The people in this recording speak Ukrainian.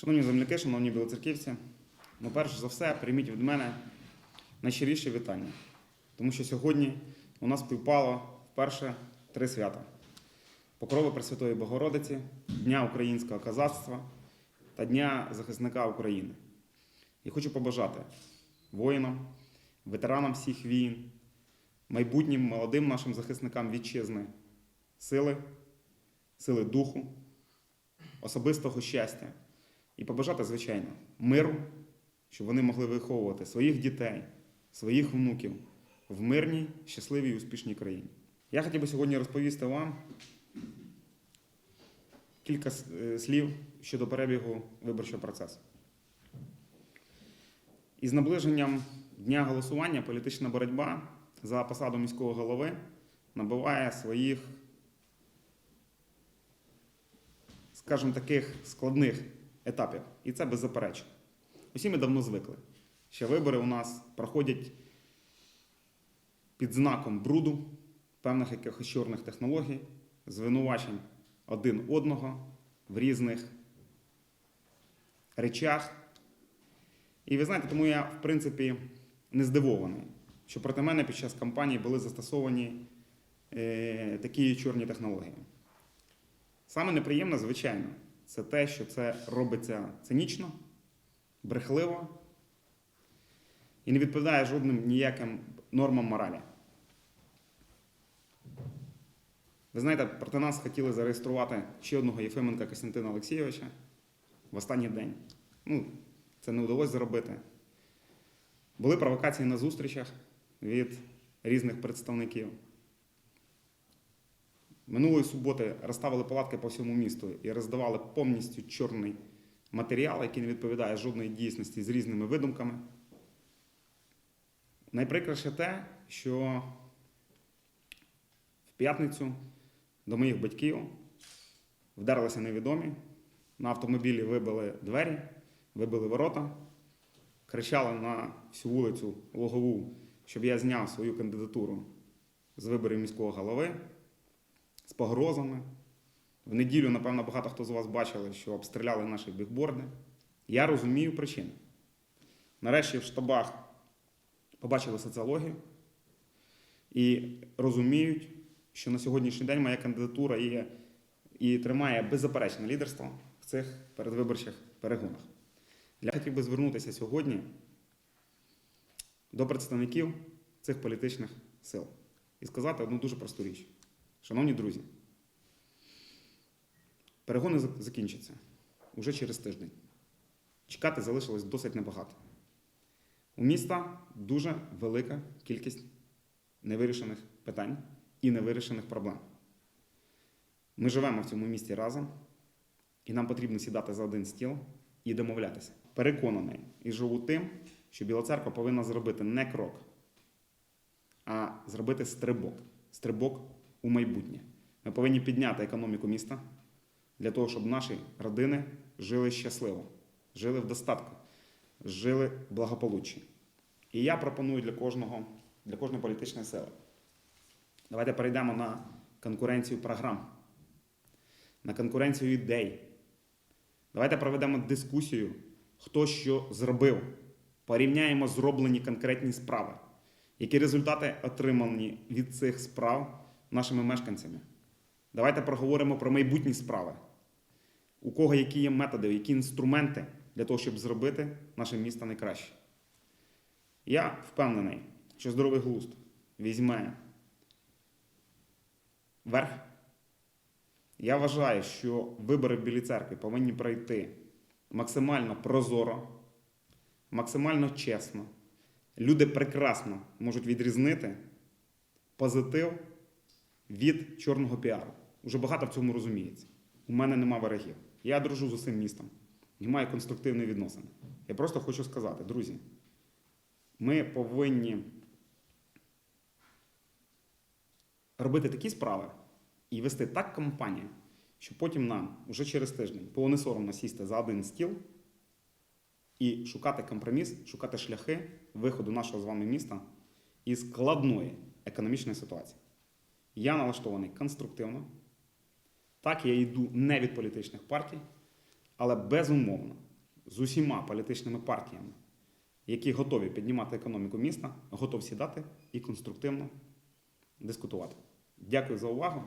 Шановні земляки, шановні білоцерківці, ну перш за все, прийміть від мене найщиріше вітання, тому що сьогодні у нас співпало вперше три свята: Покрови Пресвятої Богородиці, Дня українського казацтва та Дня захисника України. І хочу побажати воїнам, ветеранам всіх війн, майбутнім молодим нашим захисникам вітчизни сили, сили духу, особистого щастя і побажати, звичайно, миру, щоб вони могли виховувати своїх дітей, своїх внуків в мирній, щасливій і успішній країні. Я хотів би сьогодні розповісти вам кілька е, слів щодо перебігу виборчого процесу. Із наближенням дня голосування політична боротьба за посаду міського голови набуває своїх, скажімо, таких складних етапів. І це беззаперечно. Усі ми давно звикли, що вибори у нас проходять під знаком бруду, певних якихось чорних технологій, звинувачень один одного в різних речах. І ви знаєте, тому я, в принципі, не здивований, що проти мене під час кампанії були застосовані е, такі чорні технології. Саме неприємне, звичайно, це те, що це робиться цинічно, брехливо і не відповідає жодним ніяким нормам моралі. Ви знаєте, проти нас хотіли зареєструвати ще одного Єфименка Костянтина Олексійовича в останній день. Ну, це не вдалося зробити. Були провокації на зустрічах від різних представників. Минулої суботи розставили палатки по всьому місту і роздавали повністю чорний матеріал, який не відповідає жодної дійсності з різними видумками. Найприкріше те, що в п'ятницю до моїх батьків вдарилися невідомі, на автомобілі вибили двері, вибили ворота, кричали на всю вулицю Логову, щоб я зняв свою кандидатуру з виборів міського голови з погрозами. В неділю, напевно, багато хто з вас бачили, що обстріляли наші бігборди. Я розумію причини. Нарешті в штабах побачили соціологію і розуміють, що на сьогоднішній день моя кандидатура є і тримає беззаперечне лідерство в цих передвиборчих перегонах. Я хотів би звернутися сьогодні до представників цих політичних сил і сказати одну дуже просту річ. Шановні друзі, перегони закінчаться уже через тиждень. Чекати залишилось досить небагато. У міста дуже велика кількість невирішених питань і невирішених проблем. Ми живемо в цьому місті разом, і нам потрібно сідати за один стіл і домовлятися. Переконаний і живу тим, що Біла Церква повинна зробити не крок, а зробити стрибок. Стрибок у майбутнє. Ми повинні підняти економіку міста для того, щоб наші родини жили щасливо, жили в достатку, жили в благополуччі. І я пропоную для кожного, для кожної політичної сили. Давайте перейдемо на конкуренцію програм, на конкуренцію ідей. Давайте проведемо дискусію, хто що зробив. Порівняємо зроблені конкретні справи, які результати отримані від цих справ нашими мешканцями. Давайте проговоримо про майбутні справи. У кого які є методи, які інструменти для того, щоб зробити наше місто найкраще. Я впевнений, що здоровий глузд візьме верх. Я вважаю, що вибори в Білій церкві повинні пройти максимально прозоро, максимально чесно. Люди прекрасно можуть відрізнити позитив від чорного піару. Уже багато в цьому розуміється. У мене нема ворогів. Я дружу з усім містом і маю конструктивні відносини. Я просто хочу сказати, друзі, ми повинні робити такі справи і вести так кампанію, що потім нам уже через тиждень було не соромно сісти за один стіл і шукати компроміс, шукати шляхи виходу нашого з вами міста із складної економічної ситуації. Я налаштований конструктивно. Так, я йду не від політичних партій, але безумовно з усіма політичними партіями, які готові піднімати економіку міста, готов сідати і конструктивно дискутувати. Дякую за увагу.